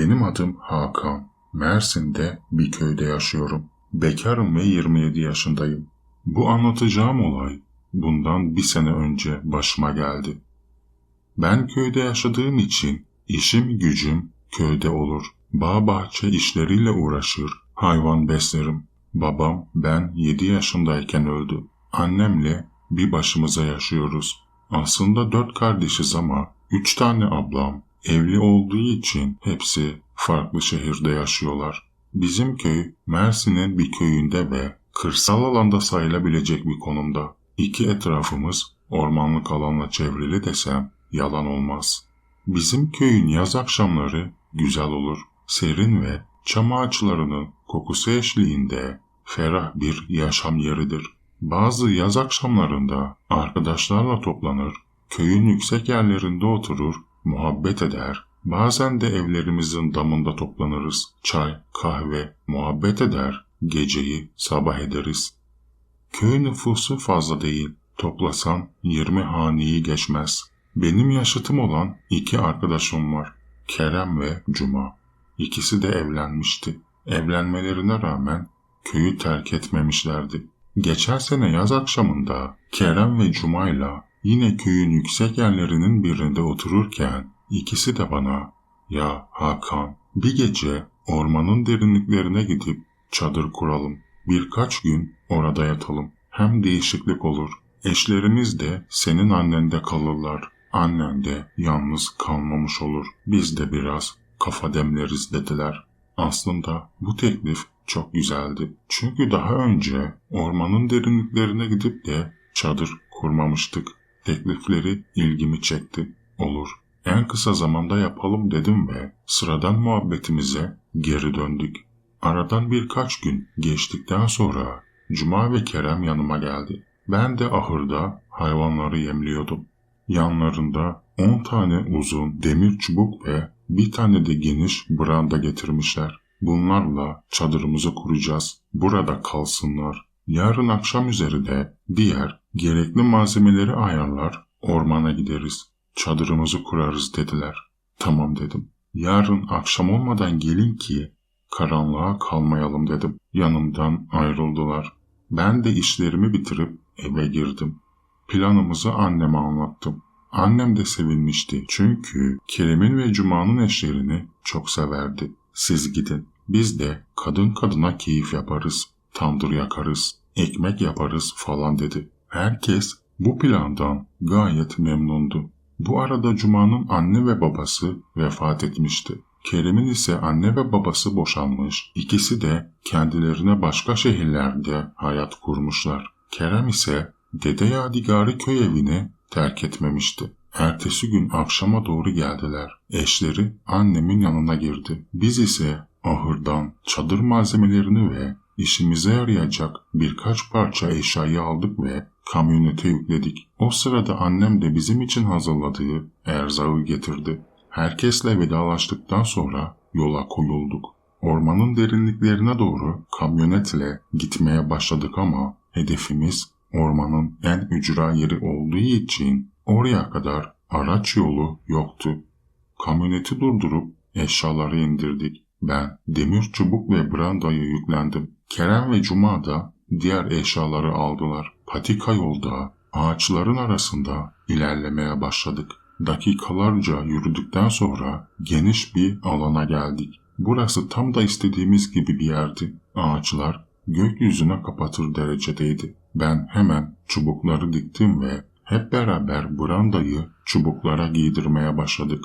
Benim adım Hakan. Mersin'de bir köyde yaşıyorum. Bekarım ve 27 yaşındayım. Bu anlatacağım olay bundan bir sene önce başıma geldi. Ben köyde yaşadığım için işim gücüm köyde olur. Bağ bahçe işleriyle uğraşır, hayvan beslerim. Babam ben 7 yaşındayken öldü. Annemle bir başımıza yaşıyoruz. Aslında dört kardeşiz ama üç tane ablam evli olduğu için hepsi farklı şehirde yaşıyorlar. Bizim köy Mersin'in bir köyünde ve kırsal alanda sayılabilecek bir konumda. İki etrafımız ormanlık alanla çevrili desem yalan olmaz. Bizim köyün yaz akşamları güzel olur. Serin ve çam ağaçlarının kokusu eşliğinde ferah bir yaşam yeridir. Bazı yaz akşamlarında arkadaşlarla toplanır, köyün yüksek yerlerinde oturur, muhabbet eder, bazen de evlerimizin damında toplanırız, çay, kahve, muhabbet eder, geceyi sabah ederiz. Köy nüfusu fazla değil, toplasan 20 haneyi geçmez. Benim yaşıtım olan iki arkadaşım var, Kerem ve Cuma. İkisi de evlenmişti. Evlenmelerine rağmen köyü terk etmemişlerdi. Geçen sene yaz akşamında Kerem ve Cuma'yla yine köyün yüksek yerlerinin birinde otururken ikisi de bana ''Ya Hakan bir gece ormanın derinliklerine gidip çadır kuralım. Birkaç gün orada yatalım. Hem değişiklik olur. Eşlerimiz de senin annende kalırlar. Annen de yalnız kalmamış olur. Biz de biraz kafa demleriz dediler. Aslında bu teklif çok güzeldi. Çünkü daha önce ormanın derinliklerine gidip de çadır kurmamıştık. Teklifleri ilgimi çekti. Olur. En kısa zamanda yapalım dedim ve sıradan muhabbetimize geri döndük. Aradan birkaç gün geçtikten sonra Cuma ve Kerem yanıma geldi. Ben de ahırda hayvanları yemliyordum. Yanlarında 10 tane uzun demir çubuk ve bir tane de geniş branda getirmişler. Bunlarla çadırımızı kuracağız. Burada kalsınlar. Yarın akşam üzeri de diğer gerekli malzemeleri ayarlar, ormana gideriz. Çadırımızı kurarız dediler. Tamam dedim. Yarın akşam olmadan gelin ki karanlığa kalmayalım dedim. Yanımdan ayrıldılar. Ben de işlerimi bitirip eve girdim. Planımızı anneme anlattım. Annem de sevinmişti çünkü Kerem'in ve Cuma'nın eşlerini çok severdi. Siz gidin. Biz de kadın kadına keyif yaparız, tandır yakarız, ekmek yaparız falan dedi. Herkes bu plandan gayet memnundu. Bu arada Cuma'nın anne ve babası vefat etmişti. Kerem'in ise anne ve babası boşanmış. İkisi de kendilerine başka şehirlerde hayat kurmuşlar. Kerem ise Dede Yadigarı köy evini terk etmemişti. Ertesi gün akşama doğru geldiler. Eşleri annemin yanına girdi. Biz ise ahırdan çadır malzemelerini ve işimize yarayacak birkaç parça eşyayı aldık ve kamyonete yükledik. O sırada annem de bizim için hazırladığı erzağı getirdi. Herkesle vedalaştıktan sonra yola koyulduk. Ormanın derinliklerine doğru kamyonetle gitmeye başladık ama hedefimiz ormanın en ücra yeri olduğu için oraya kadar araç yolu yoktu. Kamyoneti durdurup eşyaları indirdik. Ben demir çubuk ve brandayı yüklendim. Kerem ve Cuma da diğer eşyaları aldılar. Patika yolda ağaçların arasında ilerlemeye başladık. Dakikalarca yürüdükten sonra geniş bir alana geldik. Burası tam da istediğimiz gibi bir yerdi. Ağaçlar gökyüzüne kapatır derecedeydi. Ben hemen çubukları diktim ve hep beraber brandayı çubuklara giydirmeye başladık.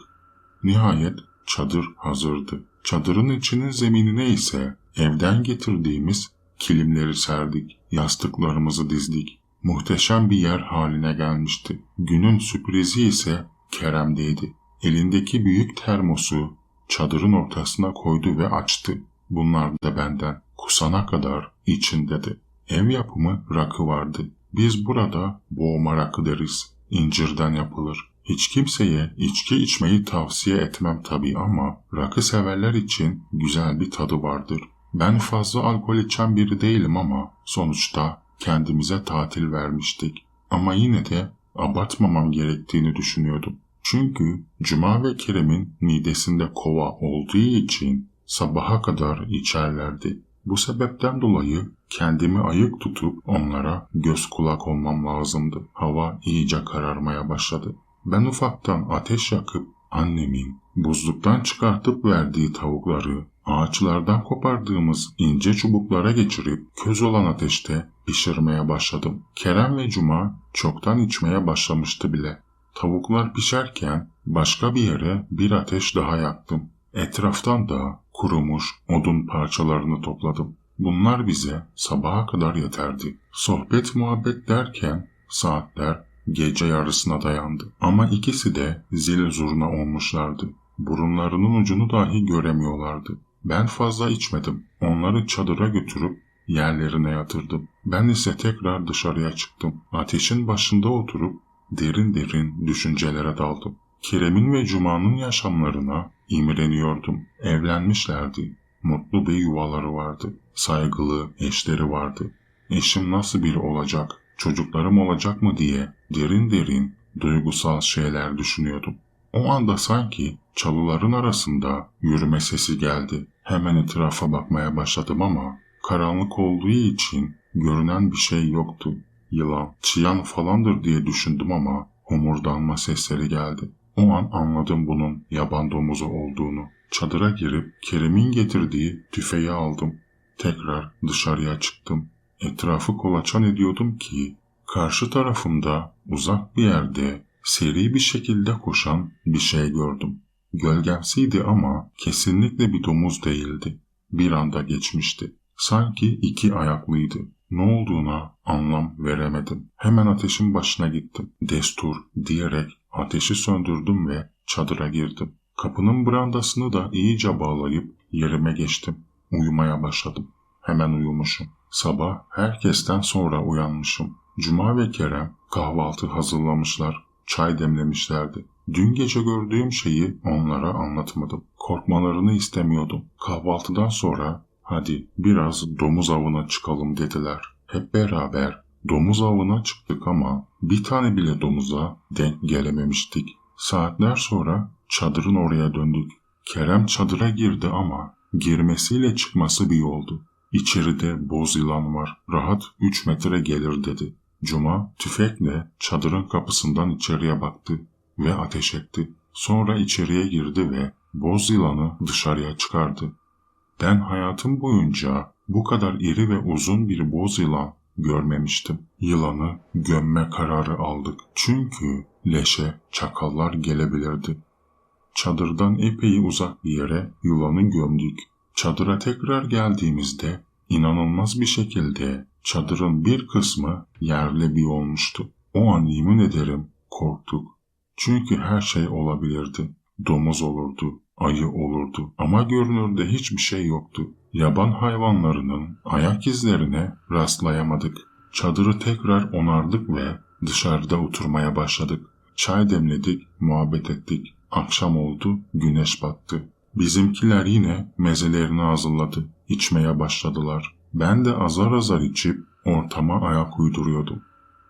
Nihayet çadır hazırdı. Çadırın içinin zeminine ise evden getirdiğimiz kilimleri serdik. Yastıklarımızı dizdik. Muhteşem bir yer haline gelmişti. Günün sürprizi ise Kerem'deydi. Elindeki büyük termosu çadırın ortasına koydu ve açtı. Bunlar da benden kusana kadar içindedi. Ev yapımı rakı vardı. Biz burada boğma rakı deriz. İncirden yapılır. Hiç kimseye içki içmeyi tavsiye etmem tabii ama rakı severler için güzel bir tadı vardır. Ben fazla alkol içen biri değilim ama sonuçta kendimize tatil vermiştik. Ama yine de abartmamam gerektiğini düşünüyordum. Çünkü Cuma ve Kerem'in midesinde kova olduğu için sabaha kadar içerlerdi. Bu sebepten dolayı kendimi ayık tutup onlara göz kulak olmam lazımdı. Hava iyice kararmaya başladı. Ben ufaktan ateş yakıp annemin buzluktan çıkartıp verdiği tavukları ağaçlardan kopardığımız ince çubuklara geçirip köz olan ateşte pişirmeye başladım. Kerem ve Cuma çoktan içmeye başlamıştı bile. Tavuklar pişerken başka bir yere bir ateş daha yaktım. Etraftan da kurumuş odun parçalarını topladım. Bunlar bize sabaha kadar yeterdi. Sohbet muhabbet derken saatler gece yarısına dayandı. Ama ikisi de zil zurna olmuşlardı. Burunlarının ucunu dahi göremiyorlardı. Ben fazla içmedim. Onları çadıra götürüp yerlerine yatırdım. Ben ise tekrar dışarıya çıktım. Ateşin başında oturup derin derin düşüncelere daldım. Kerem'in ve Cuma'nın yaşamlarına imreniyordum. Evlenmişlerdi. Mutlu bir yuvaları vardı. Saygılı eşleri vardı. Eşim nasıl biri olacak, çocuklarım olacak mı diye derin derin duygusal şeyler düşünüyordum. O anda sanki çalıların arasında yürüme sesi geldi. Hemen etrafa bakmaya başladım ama karanlık olduğu için görünen bir şey yoktu. Yılan, çıyan falandır diye düşündüm ama homurdanma sesleri geldi. O an anladım bunun yaban domuzu olduğunu. Çadıra girip Kerem'in getirdiği tüfeği aldım. Tekrar dışarıya çıktım. Etrafı kolaçan ediyordum ki karşı tarafımda uzak bir yerde seri bir şekilde koşan bir şey gördüm. Gölgemsiydi ama kesinlikle bir domuz değildi. Bir anda geçmişti. Sanki iki ayaklıydı. Ne olduğuna anlam veremedim. Hemen ateşin başına gittim. Destur diyerek ateşi söndürdüm ve çadıra girdim. Kapının brandasını da iyice bağlayıp yerime geçtim. Uyumaya başladım. Hemen uyumuşum. Sabah herkesten sonra uyanmışım. Cuma ve Kerem kahvaltı hazırlamışlar. Çay demlemişlerdi. Dün gece gördüğüm şeyi onlara anlatmadım. Korkmalarını istemiyordum. Kahvaltıdan sonra hadi biraz domuz avına çıkalım dediler. Hep beraber domuz avına çıktık ama bir tane bile domuza denk gelememiştik. Saatler sonra çadırın oraya döndük. Kerem çadıra girdi ama girmesiyle çıkması bir oldu. İçeride boz yılan var. Rahat 3 metre gelir dedi. Cuma tüfekle çadırın kapısından içeriye baktı ve ateş etti. Sonra içeriye girdi ve boz yılanı dışarıya çıkardı. Ben hayatım boyunca bu kadar iri ve uzun bir boz yılan görmemiştim. Yılanı gömme kararı aldık. Çünkü leşe çakallar gelebilirdi. Çadırdan epey uzak bir yere yılanı gömdük. Çadıra tekrar geldiğimizde inanılmaz bir şekilde çadırın bir kısmı yerle bir olmuştu. O an yemin ederim korktuk. Çünkü her şey olabilirdi. Domuz olurdu, ayı olurdu ama görünürde hiçbir şey yoktu. Yaban hayvanlarının ayak izlerine rastlayamadık. Çadırı tekrar onardık ve dışarıda oturmaya başladık. Çay demledik, muhabbet ettik. Akşam oldu, güneş battı. Bizimkiler yine mezelerini hazırladı. İçmeye başladılar. Ben de azar azar içip ortama ayak uyduruyordum.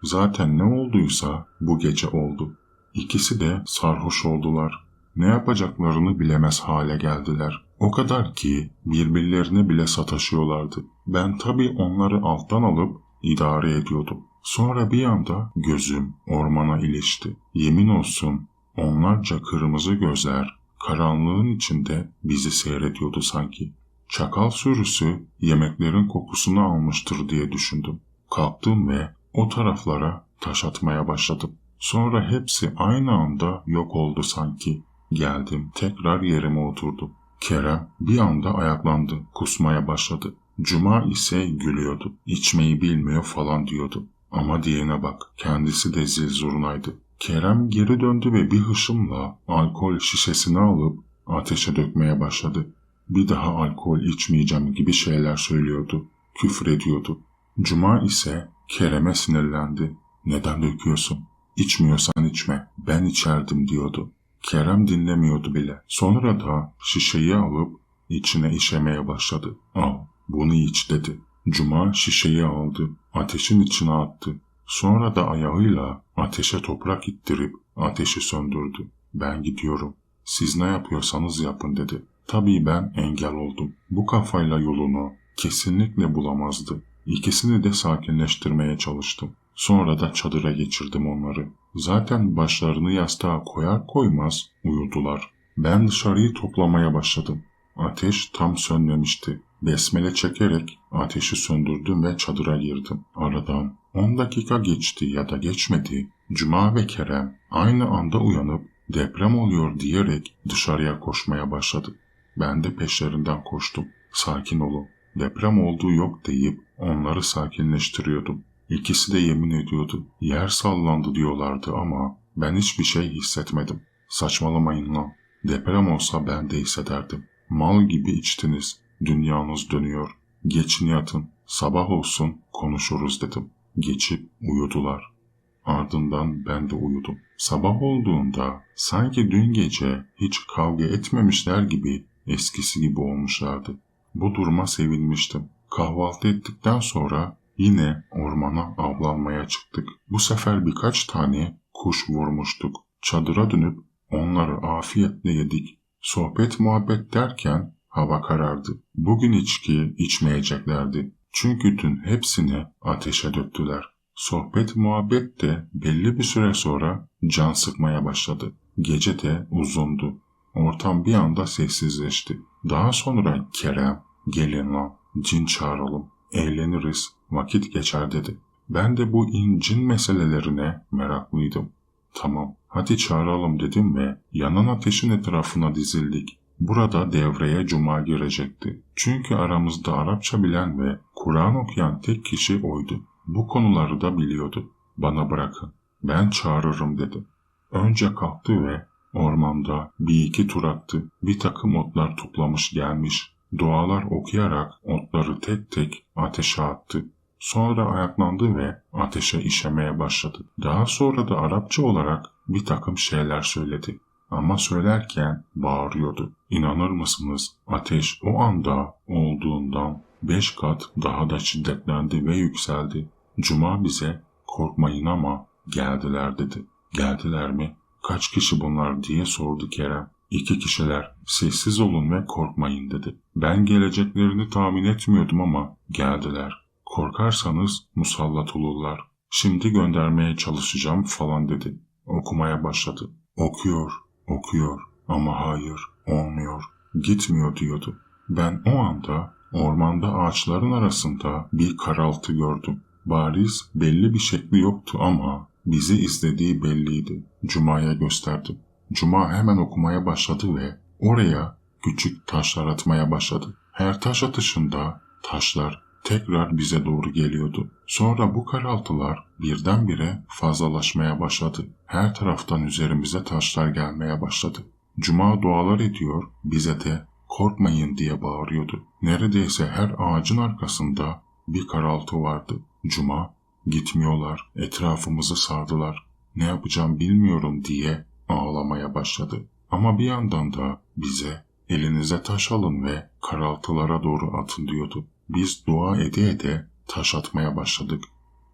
Zaten ne olduysa bu gece oldu. İkisi de sarhoş oldular. Ne yapacaklarını bilemez hale geldiler. O kadar ki birbirlerine bile sataşıyorlardı. Ben tabii onları alttan alıp idare ediyordum. Sonra bir anda gözüm ormana ilişti. Yemin olsun onlarca kırmızı gözler karanlığın içinde bizi seyrediyordu sanki. Çakal sürüsü yemeklerin kokusunu almıştır diye düşündüm. Kalktım ve o taraflara taş atmaya başladım. Sonra hepsi aynı anda yok oldu sanki. Geldim, tekrar yerime oturdum. Kerem bir anda ayaklandı, kusmaya başladı. Cuma ise gülüyordu. İçmeyi bilmiyor falan diyordu. Ama diyene bak, kendisi de zil zurnaydı. Kerem geri döndü ve bir hışımla alkol şişesini alıp ateşe dökmeye başladı. Bir daha alkol içmeyeceğim gibi şeyler söylüyordu. Küfür ediyordu. Cuma ise Kerem'e sinirlendi. Neden döküyorsun? İçmiyorsan içme. Ben içerdim diyordu. Kerem dinlemiyordu bile. Sonra da şişeyi alıp içine işemeye başladı. Al bunu iç dedi. Cuma şişeyi aldı. Ateşin içine attı. Sonra da ayağıyla ateşe toprak ittirip ateşi söndürdü. Ben gidiyorum. Siz ne yapıyorsanız yapın dedi. Tabii ben engel oldum. Bu kafayla yolunu kesinlikle bulamazdı. İkisini de sakinleştirmeye çalıştım. Sonra da çadıra geçirdim onları. Zaten başlarını yastığa koyar koymaz uyudular. Ben dışarıyı toplamaya başladım. Ateş tam sönmemişti. Besmele çekerek ateşi söndürdüm ve çadıra girdim. Aradan 10 dakika geçti ya da geçmedi. Cuma ve Kerem aynı anda uyanıp deprem oluyor diyerek dışarıya koşmaya başladı. Ben de peşlerinden koştum. Sakin olun. Deprem olduğu yok deyip onları sakinleştiriyordum. İkisi de yemin ediyordu. Yer sallandı diyorlardı ama ben hiçbir şey hissetmedim. Saçmalamayın lan. Deprem olsa ben de hissederdim. Mal gibi içtiniz. Dünyanız dönüyor. Geçin yatın. Sabah olsun konuşuruz dedim. Geçip uyudular. Ardından ben de uyudum. Sabah olduğunda sanki dün gece hiç kavga etmemişler gibi eskisi gibi olmuşlardı. Bu duruma sevinmiştim. Kahvaltı ettikten sonra yine ormana avlanmaya çıktık. Bu sefer birkaç tane kuş vurmuştuk. Çadıra dönüp onları afiyetle yedik. Sohbet muhabbet derken hava karardı. Bugün içki içmeyeceklerdi. Çünkü dün hepsini ateşe döktüler. Sohbet muhabbet de belli bir süre sonra can sıkmaya başladı. Gece de uzundu. Ortam bir anda sessizleşti. Daha sonra Kerem, gelin lan, cin çağıralım, eğleniriz, vakit geçer dedi. Ben de bu incin meselelerine meraklıydım. Tamam, hadi çağıralım dedim ve yanan ateşin etrafına dizildik. Burada devreye Cuma girecekti. Çünkü aramızda Arapça bilen ve Kur'an okuyan tek kişi oydu. Bu konuları da biliyordu. Bana bırakın, ben çağırırım dedi. Önce kalktı ve ormanda bir iki tur attı. Bir takım otlar toplamış gelmiş. Dualar okuyarak otları tek tek ateşe attı. Sonra ayaklandı ve ateşe işemeye başladı. Daha sonra da Arapça olarak bir takım şeyler söyledi. Ama söylerken bağırıyordu. İnanır mısınız? Ateş o anda olduğundan beş kat daha da şiddetlendi ve yükseldi. Cuma bize korkmayın ama geldiler dedi. Geldiler mi? Kaç kişi bunlar diye sordu Kerem. İki kişiler sessiz olun ve korkmayın dedi. Ben geleceklerini tahmin etmiyordum ama geldiler. Korkarsanız musallat olurlar. Şimdi göndermeye çalışacağım falan dedi. Okumaya başladı. Okuyor, okuyor ama hayır olmuyor. Gitmiyor diyordu. Ben o anda ormanda ağaçların arasında bir karaltı gördüm. Bariz belli bir şekli yoktu ama bizi izlediği belliydi. Cuma'ya gösterdim. Cuma hemen okumaya başladı ve oraya küçük taşlar atmaya başladı. Her taş atışında taşlar tekrar bize doğru geliyordu. Sonra bu karaltılar birdenbire fazlalaşmaya başladı. Her taraftan üzerimize taşlar gelmeye başladı. Cuma dualar ediyor, bize de korkmayın diye bağırıyordu. Neredeyse her ağacın arkasında bir karaltı vardı. Cuma, gitmiyorlar, etrafımızı sardılar. Ne yapacağım bilmiyorum diye ağlamaya başladı. Ama bir yandan da bize elinize taş alın ve karaltılara doğru atın diyordu. Biz dua ede ede taş atmaya başladık.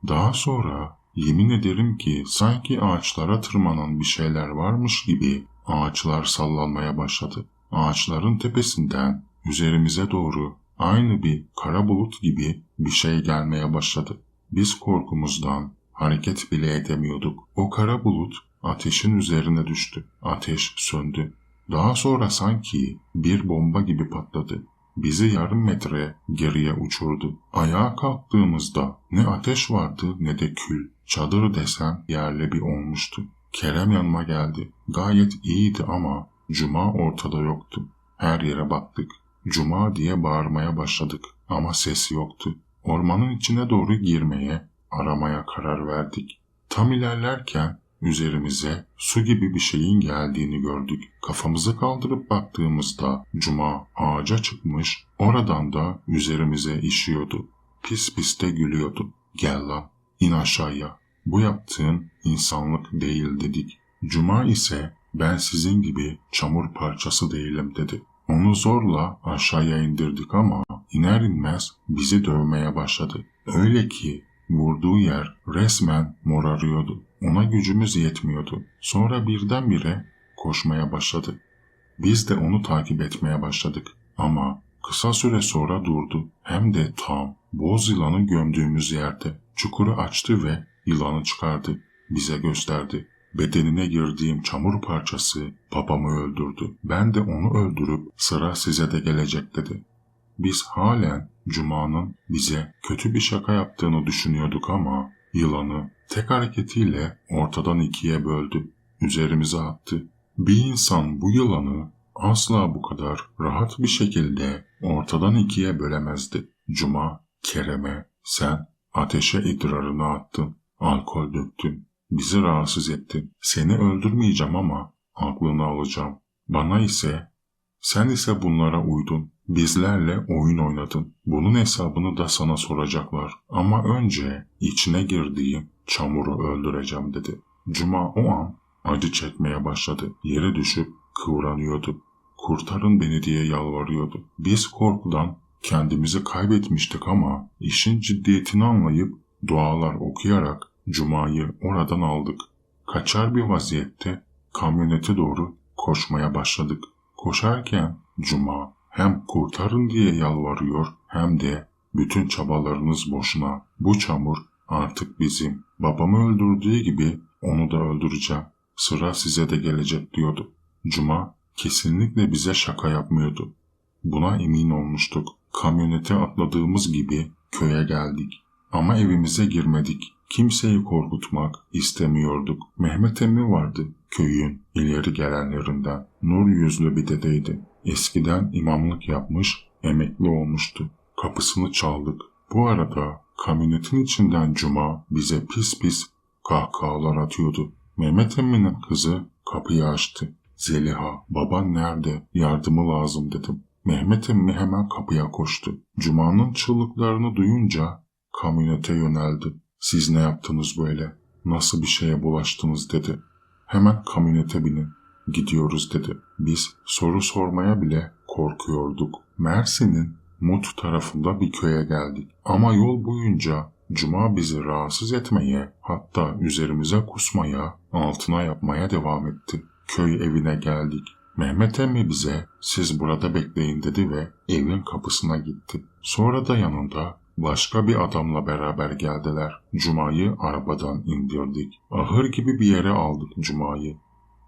Daha sonra yemin ederim ki sanki ağaçlara tırmanan bir şeyler varmış gibi ağaçlar sallanmaya başladı. Ağaçların tepesinden üzerimize doğru aynı bir kara bulut gibi bir şey gelmeye başladı. Biz korkumuzdan hareket bile edemiyorduk. O kara bulut ateşin üzerine düştü. Ateş söndü. Daha sonra sanki bir bomba gibi patladı. Bizi yarım metre geriye uçurdu. Ayağa kalktığımızda ne ateş vardı ne de kül. Çadır desem yerle bir olmuştu. Kerem yanıma geldi. Gayet iyiydi ama Cuma ortada yoktu. Her yere baktık. Cuma diye bağırmaya başladık ama ses yoktu. Ormanın içine doğru girmeye, aramaya karar verdik. Tam ilerlerken üzerimize su gibi bir şeyin geldiğini gördük. Kafamızı kaldırıp baktığımızda Cuma ağaca çıkmış, oradan da üzerimize işiyordu. Pis pis de gülüyordu. Gel lan, in aşağıya. Bu yaptığın insanlık değil dedik. Cuma ise ben sizin gibi çamur parçası değilim dedi. Onu zorla aşağıya indirdik ama iner inmez bizi dövmeye başladı. Öyle ki vurduğu yer resmen morarıyordu. Ona gücümüz yetmiyordu. Sonra birdenbire koşmaya başladı. Biz de onu takip etmeye başladık. Ama kısa süre sonra durdu. Hem de tam boz yılanı gömdüğümüz yerde çukuru açtı ve yılanı çıkardı. Bize gösterdi. Bedenine girdiğim çamur parçası babamı öldürdü. Ben de onu öldürüp sıra size de gelecek dedi. Biz halen Cuma'nın bize kötü bir şaka yaptığını düşünüyorduk ama yılanı tek hareketiyle ortadan ikiye böldü. Üzerimize attı. Bir insan bu yılanı asla bu kadar rahat bir şekilde ortadan ikiye bölemezdi. Cuma, Kerem'e sen ateşe idrarını attın, alkol döktün, bizi rahatsız ettin. Seni öldürmeyeceğim ama aklını alacağım. Bana ise, sen ise bunlara uydun. Bizlerle oyun oynadın. Bunun hesabını da sana soracaklar. Ama önce içine girdiğim çamuru öldüreceğim dedi. Cuma o an acı çekmeye başladı. Yere düşüp kıvranıyordu. Kurtarın beni diye yalvarıyordu. Biz korkudan kendimizi kaybetmiştik ama işin ciddiyetini anlayıp dualar okuyarak Cuma'yı oradan aldık. Kaçar bir vaziyette kamyonete doğru koşmaya başladık. Koşarken Cuma hem kurtarın diye yalvarıyor hem de bütün çabalarınız boşuna. Bu çamur artık bizim. Babamı öldürdüğü gibi onu da öldüreceğim. Sıra size de gelecek diyordu. Cuma kesinlikle bize şaka yapmıyordu. Buna emin olmuştuk. Kamyonete atladığımız gibi köye geldik. Ama evimize girmedik. Kimseyi korkutmak istemiyorduk. Mehmet emmi vardı köyün ileri gelenlerinden. Nur yüzlü bir dedeydi. Eskiden imamlık yapmış, emekli olmuştu. Kapısını çaldık. Bu arada kamyonetin içinden Cuma bize pis pis kahkahalar atıyordu. Mehmet emminin kızı kapıyı açtı. Zeliha, baban nerede? Yardımı lazım dedim. Mehmet emmi hemen kapıya koştu. Cuma'nın çığlıklarını duyunca kamyonete yöneldi. Siz ne yaptınız böyle? Nasıl bir şeye bulaştınız dedi. Hemen kamyonete binin. Gidiyoruz dedi. Biz soru sormaya bile korkuyorduk. Mersin'in Mut tarafında bir köye geldik. Ama yol boyunca Cuma bizi rahatsız etmeye, hatta üzerimize kusmaya, altına yapmaya devam etti. Köy evine geldik. Mehmet emmi bize siz burada bekleyin dedi ve evin kapısına gitti. Sonra da yanında başka bir adamla beraber geldiler. Cuma'yı arabadan indirdik. Ahır gibi bir yere aldık Cuma'yı.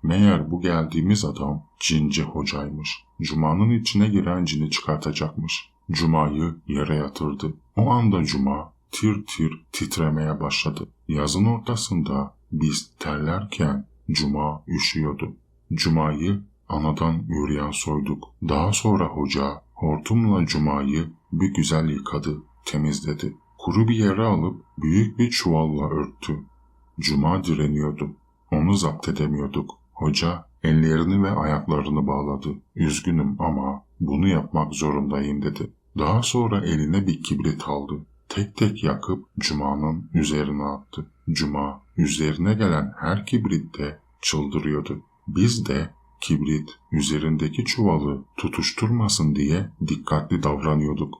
Meğer bu geldiğimiz adam cinci hocaymış. Cuma'nın içine giren cini çıkartacakmış. Cuma'yı yere yatırdı. O anda Cuma tir tir titremeye başladı. Yazın ortasında biz terlerken Cuma üşüyordu. Cuma'yı anadan yürüyen soyduk. Daha sonra hoca hortumla Cuma'yı bir güzel yıkadı, temizledi. Kuru bir yere alıp büyük bir çuvalla örttü. Cuma direniyordu. Onu zapt edemiyorduk. Hoca ellerini ve ayaklarını bağladı. Üzgünüm ama bunu yapmak zorundayım dedi. Daha sonra eline bir kibrit aldı. Tek tek yakıp Cuma'nın üzerine attı. Cuma üzerine gelen her kibritte çıldırıyordu. Biz de kibrit üzerindeki çuvalı tutuşturmasın diye dikkatli davranıyorduk.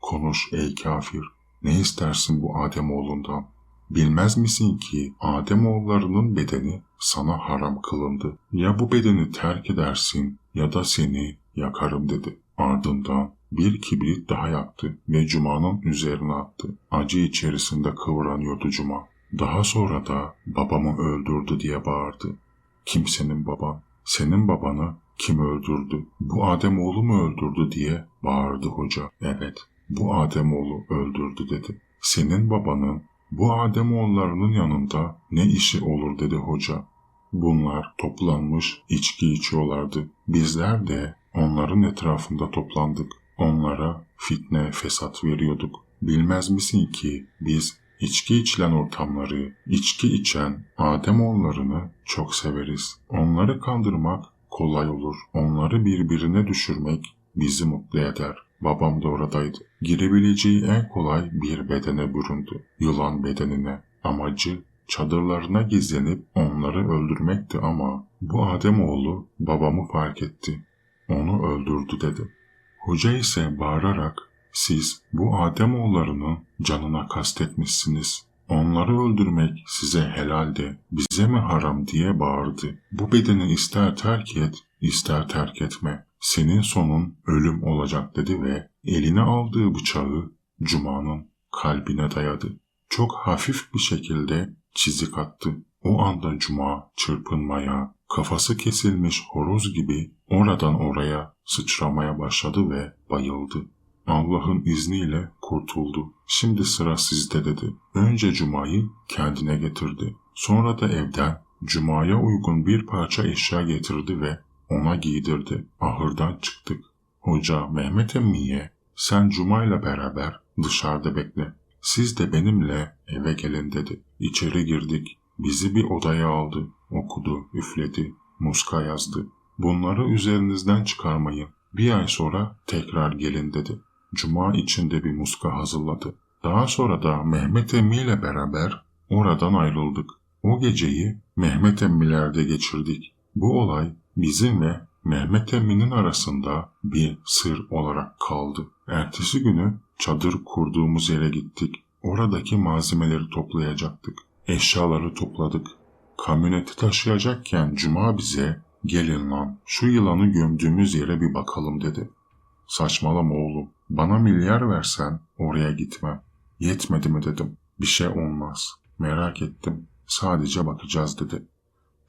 Konuş ey kafir, ne istersin bu Ademoğlundan? Bilmez misin ki Ademoğullarının bedeni sana haram kılındı. Ya bu bedeni terk edersin ya da seni yakarım dedi. Ardından bir kibrit daha yaktı ve Cuma'nın üzerine attı. Acı içerisinde kıvranıyordu Cuma. Daha sonra da babamı öldürdü diye bağırdı. Kimsenin baban, senin babanı kim öldürdü? Bu Ademoğlu mu öldürdü diye bağırdı hoca. Evet, bu Ademoğlu öldürdü dedi. Senin babanın bu Ademoğullarının yanında ne işi olur dedi hoca. Bunlar toplanmış içki içiyorlardı. Bizler de onların etrafında toplandık. Onlara fitne, fesat veriyorduk. Bilmez misin ki biz içki içilen ortamları, içki içen Ademoğullarını çok severiz. Onları kandırmak kolay olur. Onları birbirine düşürmek bizi mutlu eder. Babam da oradaydı. Girebileceği en kolay bir bedene büründü. Yılan bedenine. Amacı çadırlarına gizlenip onları öldürmekti ama bu Ademoğlu babamı fark etti. Onu öldürdü dedi. Hoca ise bağırarak siz bu Ademoğullarının canına kastetmişsiniz. Onları öldürmek size helal de bize mi haram diye bağırdı. Bu bedeni ister terk et, ister terk etme. Senin sonun ölüm olacak dedi ve eline aldığı bıçağı Cuma'nın kalbine dayadı. Çok hafif bir şekilde çizik attı. O anda Cuma çırpınmaya, kafası kesilmiş horoz gibi oradan oraya sıçramaya başladı ve bayıldı. Allah'ın izniyle kurtuldu. Şimdi sıra sizde dedi. Önce Cuma'yı kendine getirdi. Sonra da evden Cuma'ya uygun bir parça eşya getirdi ve ona giydirdi. Ahırdan çıktık. Hoca Mehmet emmiye sen Cuma ile beraber dışarıda bekle. Siz de benimle eve gelin dedi. İçeri girdik. Bizi bir odaya aldı. Okudu, üfledi, muska yazdı. Bunları üzerinizden çıkarmayın. Bir ay sonra tekrar gelin dedi. Cuma içinde bir muska hazırladı. Daha sonra da Mehmet emmi ile beraber oradan ayrıldık. O geceyi Mehmet emmilerde geçirdik. Bu olay bizim ve Mehmet emminin arasında bir sır olarak kaldı. Ertesi günü çadır kurduğumuz yere gittik. Oradaki malzemeleri toplayacaktık. Eşyaları topladık. Kamyoneti taşıyacakken Cuma bize gelin lan şu yılanı gömdüğümüz yere bir bakalım dedi. Saçmalama oğlum. Bana milyar versen oraya gitmem. Yetmedi mi dedim. Bir şey olmaz. Merak ettim. Sadece bakacağız dedi.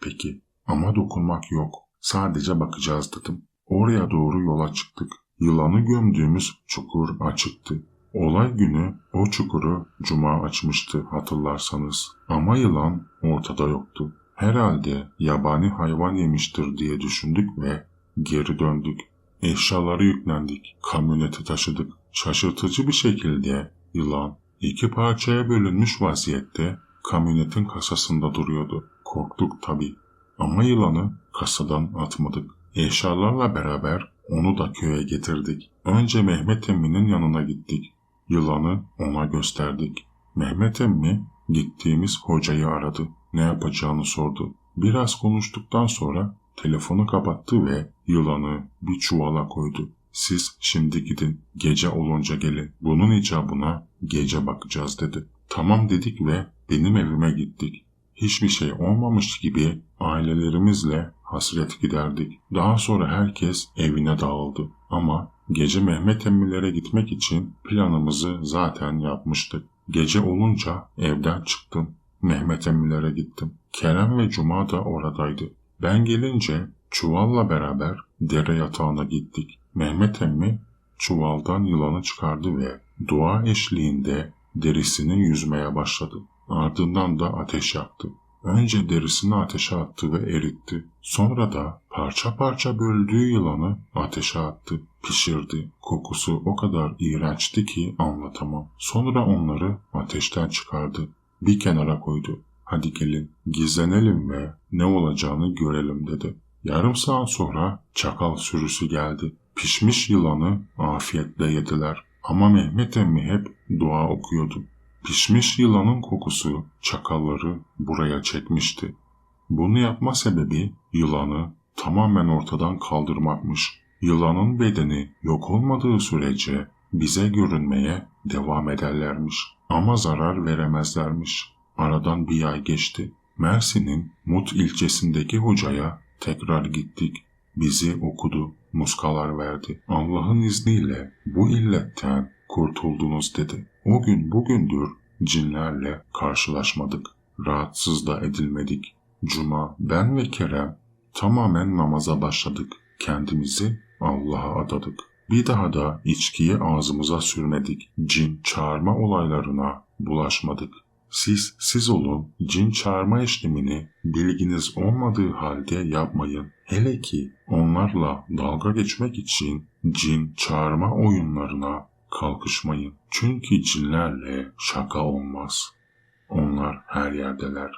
Peki ama dokunmak yok. Sadece bakacağız dedim. Oraya doğru yola çıktık. Yılanı gömdüğümüz çukur açıktı. Olay günü o çukuru cuma açmıştı hatırlarsanız. Ama yılan ortada yoktu. Herhalde yabani hayvan yemiştir diye düşündük ve geri döndük. Eşyaları yüklendik. Kamyonete taşıdık. Şaşırtıcı bir şekilde yılan iki parçaya bölünmüş vaziyette kamyonetin kasasında duruyordu. Korktuk tabii. Ama yılanı kasadan atmadık. Eşyalarla beraber onu da köye getirdik. Önce Mehmet emminin yanına gittik. Yılanı ona gösterdik. Mehmet emmi gittiğimiz hocayı aradı. Ne yapacağını sordu. Biraz konuştuktan sonra telefonu kapattı ve yılanı bir çuvala koydu. Siz şimdi gidin, gece olunca gelin. Bunun icabına gece bakacağız dedi. Tamam dedik ve benim evime gittik. Hiçbir şey olmamış gibi ailelerimizle hasret giderdik. Daha sonra herkes evine dağıldı. Ama gece Mehmet emmilere gitmek için planımızı zaten yapmıştık. Gece olunca evden çıktım. Mehmet emmilere gittim. Kerem ve Cuma da oradaydı. Ben gelince çuvalla beraber dere yatağına gittik. Mehmet emmi çuvaldan yılanı çıkardı ve dua eşliğinde derisini yüzmeye başladı. Ardından da ateş yaktı. Önce derisini ateşe attı ve eritti. Sonra da parça parça böldüğü yılanı ateşe attı, pişirdi. Kokusu o kadar iğrençti ki anlatamam. Sonra onları ateşten çıkardı. Bir kenara koydu. Hadi gelin gizlenelim ve ne olacağını görelim dedi. Yarım saat sonra çakal sürüsü geldi. Pişmiş yılanı afiyetle yediler. Ama Mehmet emmi hep dua okuyordu. Pişmiş yılanın kokusu çakalları buraya çekmişti. Bunu yapma sebebi yılanı tamamen ortadan kaldırmakmış. Yılanın bedeni yok olmadığı sürece bize görünmeye devam ederlermiş. Ama zarar veremezlermiş. Aradan bir ay geçti. Mersin'in Mut ilçesindeki hocaya tekrar gittik. Bizi okudu, muskalar verdi. Allah'ın izniyle bu illetten kurtuldunuz dedi. O gün bugündür cinlerle karşılaşmadık. Rahatsız da edilmedik. Cuma, ben ve Kerem tamamen namaza başladık. Kendimizi Allah'a adadık. Bir daha da içkiyi ağzımıza sürmedik. Cin çağırma olaylarına bulaşmadık. Siz siz olun, cin çağırma işlemini bilginiz olmadığı halde yapmayın. Hele ki onlarla dalga geçmek için cin çağırma oyunlarına kalkışmayın. Çünkü cinlerle şaka olmaz. Onlar her yerdeler,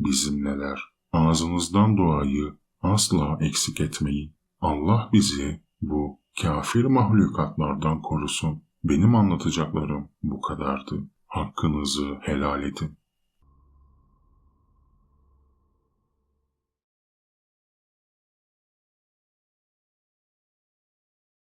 bizimleler. Ağzınızdan duayı asla eksik etmeyin. Allah bizi bu kafir mahlukatlardan korusun. Benim anlatacaklarım bu kadardı. Hakkınızı helal edin.